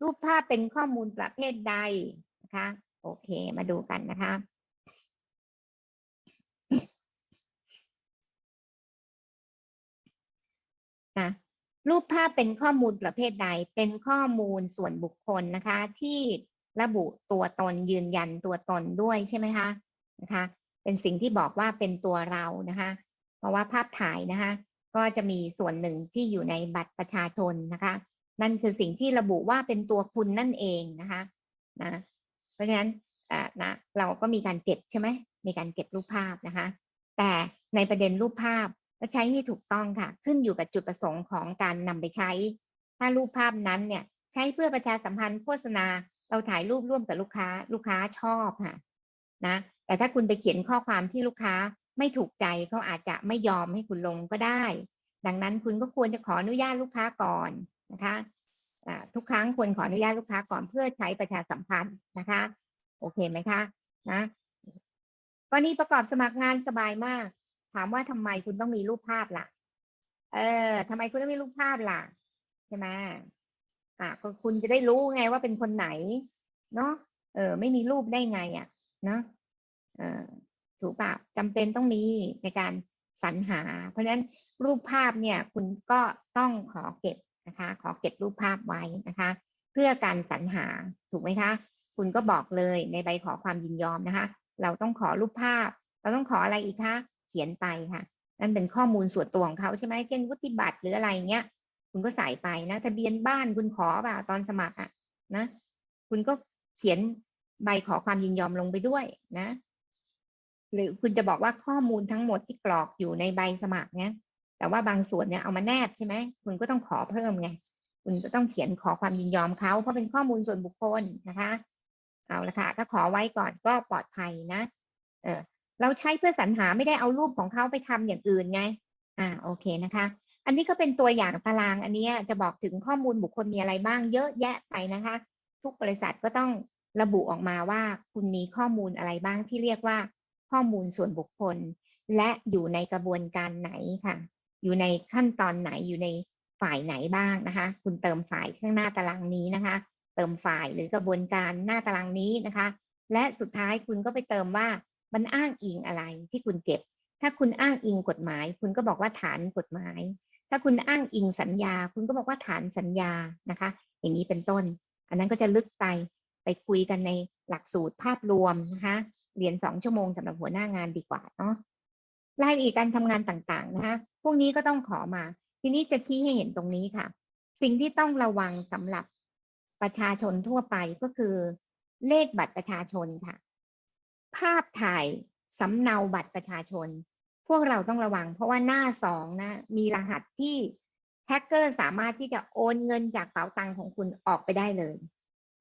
รูปภาพเป็นข้อมูลประเภทใดนะคะ โอเค มาดูกันนะคะนะรูปภาพเป็นข้อมูลประเภทใด เป็นข้อมูลส่วนบุคคลนะคะ ที่ระบุตัวตนยืนยันตัวตนด้วยใช่ไหมคะนะคะ เป็นสิ่งที่บอกว่าเป็นตัวเรานะคะ เพราะว่าภาพถ่ายนะคะ ก็จะมีส่วนหนึ่งที่อยู่ในบัตรประชาชนนะคะ นั่นคือสิ่งที่ระบุว่าเป็นตัวคุณนั่นเองนะคะนะเพราะฉะนั้นอ่านะเราก็มีการเก็บใช่ไหมมีการเก็บรูปภาพนะคะ แต่ในประเด็นรูปภาพก็ใช้ให้ถูกต้องค่ะ ขึ้นอยู่กับจุดประสงค์ของการนำไปใช้ ถ้ารูปภาพนั้นเนี่ยใช้เพื่อประชาสัมพันธ์โฆษณา เราถ่ายรูปร่วมกับลูกค้า ลูกค้าชอบค่ะนะแต่ถ้าคุณไปเขียนข้อความที่ลูกค้าไม่ถูกใจเขาอาจจะไม่ยอมให้คุณลงก็ได้ ดังนั้นคุณก็ควรจะขออนุญาตลูกค้าก่อน นะคะทุกครั้งควรขออนุญาตลูกค้าก่อนเพื่อใช้ประชาสัมพันธ์นะคะ โอเคไหมคะนะกรณีประกอบสมัครงานสบายมาก ถามว่าทำไมคุณต้องมีรูปภาพล่ะ เออทำไมคุณต้องมีรูปภาพล่ะใช่ไหมอะก็คุณจะได้รู้ไงว่าเป็นคนไหน เนาะเออ ไม่มีรูปได้ไงอะ เนาะเออถูกปะจำเป็นต้องมีในการสรรหา เพราะฉะนั้นรูปภาพเนี่ย คุณก็ต้องขอเก็บ นะคะ ขอเก็บรูปภาพไว้นะคะ เพื่อการสรรหาถูกไหมคะ คุณก็บอกเลยในใบขอความยินยอมนะคะ เราต้องขอรูปภาพ เราต้องขออะไรอีกคะเขียนไปค่ะ นั่นเป็นข้อมูลส่วนตัวของเขาใช่ไหมเช่นวุฒิบัตรหรืออะไรเงี้ยคุณก็ใส่ไปนะทะเบียนบ้านคุณขอเปล่าตอนสมัครอะนะ คุณก็เขียนใบขอความยินยอมลงไปด้วยนะ หรือคุณจะบอกว่าข้อมูลทั้งหมดที่กรอกอยู่ในใบสมัครเนี่ย แต่ว่าบางส่วนเนี่ยเอามาแนบใช่ไหมคุณก็ต้องขอเพิ่มไงคุณก็ต้องเขียนขอความยินยอมเขาเพราะเป็นข้อมูลส่วนบุคคลนะคะ เอาละค่ะ ถ้าขอไว้ก่อนก็ปลอดภัยนะ เออเราใช้เพื่อสรรหาไม่ได้เอารูปของเขาไปทำอย่างอื่นไง อ่าโอเคนะคะ อันนี้ก็เป็นตัวอย่างตารางอันนี้จะบอกถึงข้อมูลบุคคลมีอะไรบ้างเยอะแยะไปนะคะ ทุกบริษัทก็ต้องระบุออกมาว่าคุณมีข้อมูลอะไรบ้างที่เรียกว่าข้อมูลส่วนบุคคล และอยู่ในกระบวนการไหนค่ะ อยู่ในขั้นตอนไหนอยู่ในฝ่ายไหนบ้างนะคะ คุณเติมฝ่ายข้างหน้าตารางนี้นะคะ เติมฝ่ายหรือกระบวนการหน้าตารางนี้นะคะ และสุดท้ายคุณก็ไปเติมว่ามันอ้างอิงอะไรที่คุณเก็บ ถ้าคุณอ้างอิงกฎหมาย คุณก็บอกว่าฐานกฎหมาย ถ้าคุณอ้างอิงสัญญา คุณก็บอกว่าฐานสัญญานะคะ อย่างนี้เป็นต้น อันนั้นก็จะลึกไปไปคุยกันในหลักสูตรภาพรวมนะคะเรียนสองชั่วโมงสำหรับหัวหน้างานดีกว่าเนาะ รายละเอียดการทำงานต่างๆนะคะพวกนี้ก็ต้องขอมา ทีนี้จะชี้ให้เห็นตรงนี้ค่ะ สิ่งที่ต้องระวังสำหรับประชาชนทั่วไปก็คือ เลขบัตรประชาชนค่ะ ภาพถ่ายสำเนาบัตรประชาชน พวกเราต้องระวัง เพราะว่าหน้าสองนะ มีรหัสที่แฮกเกอร์สามารถที่จะโอนเงินจากเป๋าตังค์ของคุณออกไปได้เลย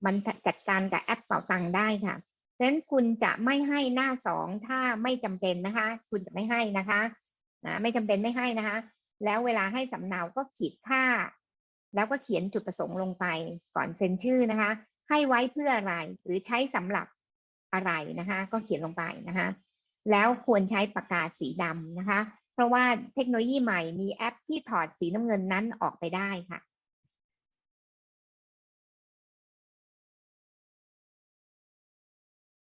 มันจัดการกับแอปเป๋าตังค์ได้ค่ะะนั้นคุณจะไม่ให้หน้าสองถ้าไม่จำเป็นนะคะ คุณจะไม่ให้นะคะนะไม่จำเป็นไม่ให้นะคะ แล้วเวลาให้สำเนาก็ขีดค่า แล้วก็เขียนจุดประสงค์ลงไปก่อนเซ็นชื่อนะคะ ให้ไว้เพื่ออะไรหรือใช้สำหรับอะไรนะคะ ก็เขียนลงไปนะคะ แล้วควรใช้ปากกาสีดำนะคะ เพราะว่าเทคโนโลยีใหม่มีแอปที่ถอดสีน้ำเงินนั้นออกไปได้ค่ะ